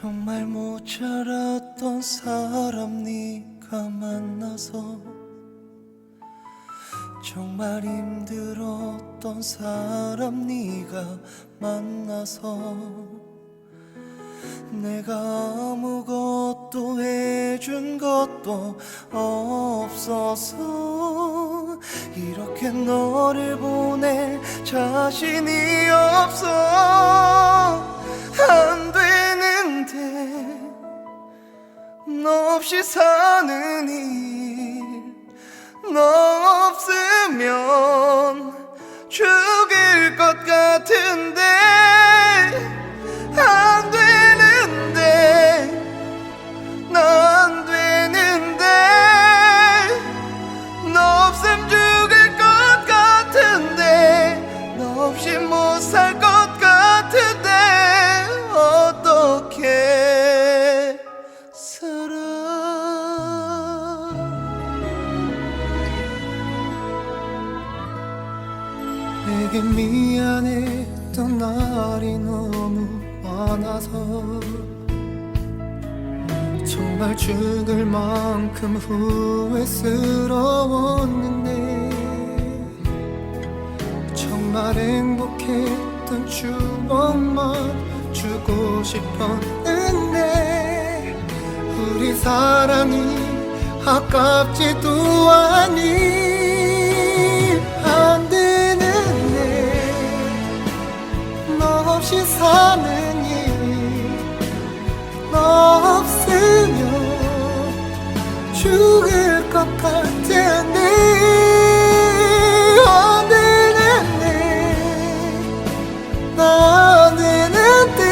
정말 못 자랐던 사람 네가 만나서 정말 힘들었던 사람 네가 만나서 내가 아무것도 해준 것도 없어서 이렇게 너를 보낼 자신이 없어 없이 사는 일 너 없으면 죽을 것 같은데 내게 미안했던 날이 너무 많아서 정말 죽을 만큼 후회스러웠는데 정말 행복했던 추억만 주고 싶었는데 우리 사랑이 아깝지도 않니 없이 사는 일 너 없으면 죽을 것 같은데. 안 되는데 나안 되는데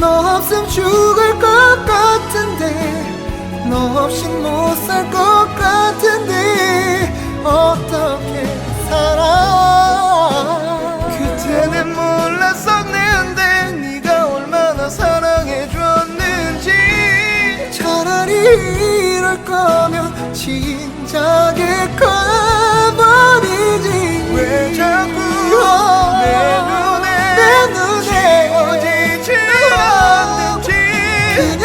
너 없음 죽을 것 같은데. 너 없이 못살 것 같은데 이럴 거면 진작에 가버리지. 왜 자꾸 내 눈에 내 눈에 지워지지 않는지. 그냥